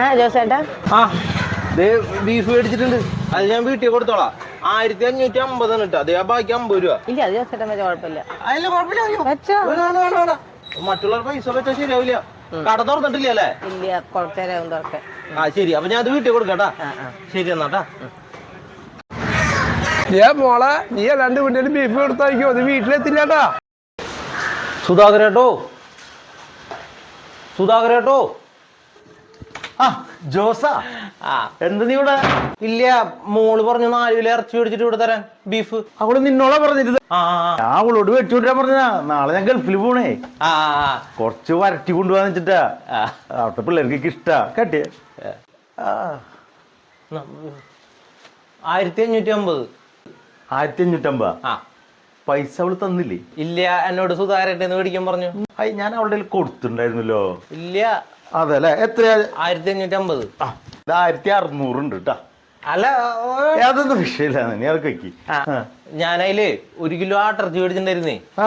ആ ജോസേട്ടാ. ആ ദേ ബീഫ് മേടിച്ചിട്ടുണ്ട്. അത് ഞാൻ വീട്ടിൽ കൊടുത്തോളാം. ആയിരത്തി അഞ്ഞൂറ്റി അമ്പതാണ് കേട്ടോ അതേ ബാക്കി അമ്പത് രൂപ. ഇല്ല അത് ജോസേട്ടൻ കുഴപ്പമില്ല. കുഴപ്പമില്ല. മറ്റുള്ളവർ പൈസ വെച്ചാൽ ശരിയാവില്ല. കട തുറന്നിട്ടില്ല അല്ലേ? ഇല്ല കുറച്ചേരാവും തുറക്കാൻ. ആ ശരി. അപ്പൊ ഞാൻ അത് വീട്ടിൽ കൊടുക്കട്ടാ ആ ആ. ശരി എന്നാട്ടാ ഏ മോളെ നീ രണ്ട് മിനിറ്റ് ബീഫ് കൊടുത്തായിരിക്കും അത് വീട്ടിലെത്തില്ലാട്ടാ സുധാകരേട്ടോ. സുധാകരേട്ടോ. ആ ജോസാ. എന്താ നീ ഇവിടെ? ഇല്ല മോൾ പറഞ്ഞു നാല് കിലോ ഇറച്ചി മേടിച്ചിട്ട് ഇവിടെ തരാൻ ബീഫ്. അവൾ നിന്നോളാ പറഞ്ഞിരുന്നത്. ആ അവളോട് വെച്ചുകൊണ്ടിരാൻ പറഞ്ഞ നാളെ ഞാൻ ഗൾഫിൽ പോണേ. കുറച്ച് വരട്ടി കൊണ്ടുപോകാന്ന് വെച്ചിട്ടാ. അവിടുത്തെ പിള്ളേർക്ക് ഇഷ്ടാ. കട്ടിയ. ആയിരത്തി അഞ്ഞൂറ്റി അമ്പത് ആയിരത്തി അഞ്ഞൂറ്റമ്പത് ആ. പൈസ അവൾ തന്നില്ലേ? ഇല്ല എന്നോട് സുധാകരേട്ടന്ന് മേടിക്കാൻ പറഞ്ഞു. ഞാൻ അവളുടെ കൊടുത്തിട്ടുണ്ടായിരുന്നല്ലോ. ഇല്ല. അതെ അല്ലെ എത്രയാ? ആയിരത്തി അഞ്ഞൂറ്റി അമ്പത് ആ, ഇത് ആയിരത്തി അറുന്നൂറുണ്ട് കേട്ടാ അല്ല അതൊന്നും വിഷയമില്ല നീ. ആ, ഞാനതിൽ ഒരു കിലോ ആട്ടർച്ചി മേടിച്ചിട്ടുണ്ടായിരുന്നേ. ആ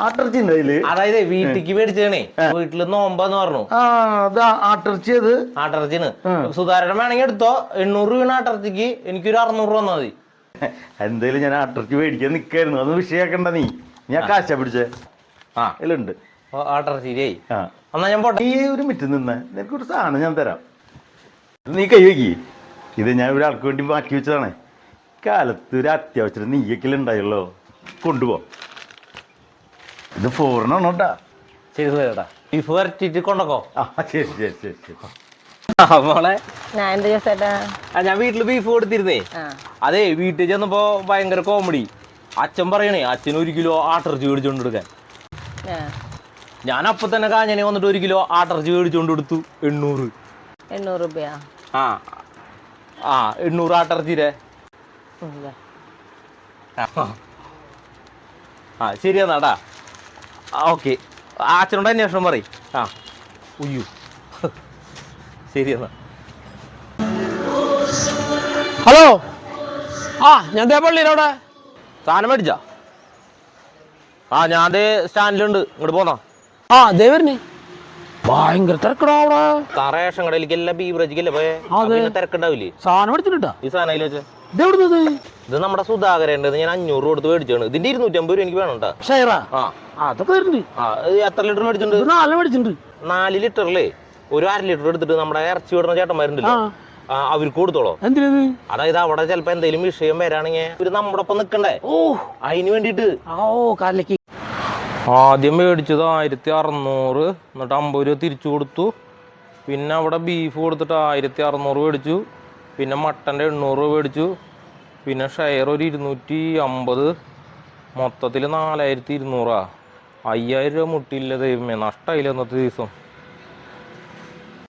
ആട്ടർച്ചി ഉണ്ട് അതിൽ? അതായത് വീട്ടിക്ക് മേടിച്ചേണേ വീട്ടിൽ നോമ്പാന്ന് പറഞ്ഞു. ആ അത് ആട്ടർച്ചി അത്. സുധാകരൻ വേണമെങ്കിൽ എടുത്തോ. എണ്ണൂറ് രൂപ ആട്ടർച്ചിക്ക് എനിക്കൊരു അറുന്നൂറ് രൂപ തന്നാ മതി. എന്തായാലും ഞാൻ ആട്ടർച്ചി മേടിക്കാൻ നിക്കായിരുന്നു. അതൊന്നും വിഷയാക്കണ്ട നീ. ഞാൻ കാശ പിടിച്ചേ. ആ. അതിലുണ്ട്. ആട്ടിറച്ചിരേ ആ എന്നാ ഞാൻ പോട്ടെ. നീ ഒരു മിറ്റ് നിന്ന് നിനക്കൊരു സാധനം ഞാൻ തരാം. ഇത് നീ കൈ വയ്ക്കി. ഇത് ഞാൻ ഒരാൾക്ക് വേണ്ടി മാറ്റി വെച്ചതാണ്. കാലത്ത് ഒരു അത്യാവശ്യം നീയൊക്കെ കൊണ്ടുപോകാം കൊണ്ടുപോ. ഇത് ഫോറിനാണോ കേട്ടാ ശരി സുധാകരേട്ടാ ബീഫ് വരട്ടിട്ട് കൊണ്ടക്കോ ആ ശരി ശരി ശരി ശരി. ആ, മോളെ. ഞാൻ വീട്ടിൽ ബീഫ് കൊടുത്തിരുന്നേ. അതെ വീട്ടിൽ ചെന്നപ്പോ ഭയങ്കര കോമഡി അച്ഛൻ പറയണേ അച്ഛൻ ഒരു കിലോ ആട്ടിറച്ചി മേടിച്ചോണ്ട് കൊടുക്കാൻ. ഞാൻ അപ്പൊ തന്നെ കാഞ്ഞനെ വന്നിട്ട് ഒരു കിലോ ആട്ടർജി മേടിച്ചോണ്ട് കൊടുത്തു. എണ്ണൂറ്. എണ്ണൂറ് രൂപയാ? ആ. ആ എണ്ണൂറ് ആട്ടർജിരെ. ആ ശരി എന്നാടാ ഓക്കെ. അച്ഛനോട് അന്വേഷണം പറയും. ആ. ഉയ്യോ. ശരി എന്നാ. ഹലോ. ആ ഞാൻ ദേ പള്ളിയിലവിടെ സാധനം മേടിച്ചാ? ആ ഞാൻ ദേ സ്റ്റാൻഡിലുണ്ട്. ഇങ്ങോട്ട് പോന്നാ? ആ ദേ വരുന്നേ. ഭയങ്കര തിരക്കടാ അവിടെ. റേഷൻ കടയിലേക്ക് എല്ലാം ബീവറേജിക്കല്ലേ പോയെ. തിരക്കുണ്ടാവില്ലേ സാധനം എടുത്തിട്ടാ ഈ സാധനം അതിൽ ഇതെവിടുന്നത് ഇത്? നമ്മുടെ സുധാകരന്റെ ഞാൻ അഞ്ഞൂറ് കൊടുത്ത് മേടിച്ചാണ് ഇതിന്റെ ഇരുന്നൂറ്റമ്പത് രൂപ എനിക്ക് വേണം ഷെയറാ? അതൊക്കെ വരുന്നുണ്ട്. എത്ര ലിറ്റർ മേടിച്ചിട്ടുണ്ട്? നാല് മേടിച്ചിട്ടുണ്ട്. നാല് ലിറ്ററിലേ ഒരു അര ലിറ്റർ എടുത്തിട്ട് നമ്മുടെ ഇറച്ചി വിടുന്ന ചേട്ടന്മാരുണ്ടല്ലോ. അവർക്ക് കൊടുത്തോളോ. എന്തിനത്? അതായത് അവിടെ ചിലപ്പോ എന്തെങ്കിലും വിഷയം വരാണെങ്കിൽ ഇവർ നമ്മുടെ ഒപ്പം നിക്കണ്ടേ? ഓ. അതിന് വേണ്ടിട്ട് ഓ കാലിലേക്ക് ആദ്യം മേടിച്ചത് ആയിരത്തി അറുന്നൂറ് എന്നിട്ട് അമ്പത് രൂപ തിരിച്ചു കൊടുത്തു. പിന്നെ അവിടെ ബീഫ് കൊടുത്തിട്ട് ആയിരത്തി അറുന്നൂറ് മേടിച്ചു. പിന്നെ മട്ടന്റെ എണ്ണൂറ് രൂപ മേടിച്ചു. പിന്നെ ഷെയർ ഒരു ഇരുന്നൂറ്റി അമ്പത് മൊത്തത്തിൽ നാലായിരത്തി ഇരുന്നൂറാ അയ്യായിരം രൂപ മുട്ടിയില്ല ദൈവമേ. നഷ്ടമായില്ല അന്നത്തെ ദിവസം.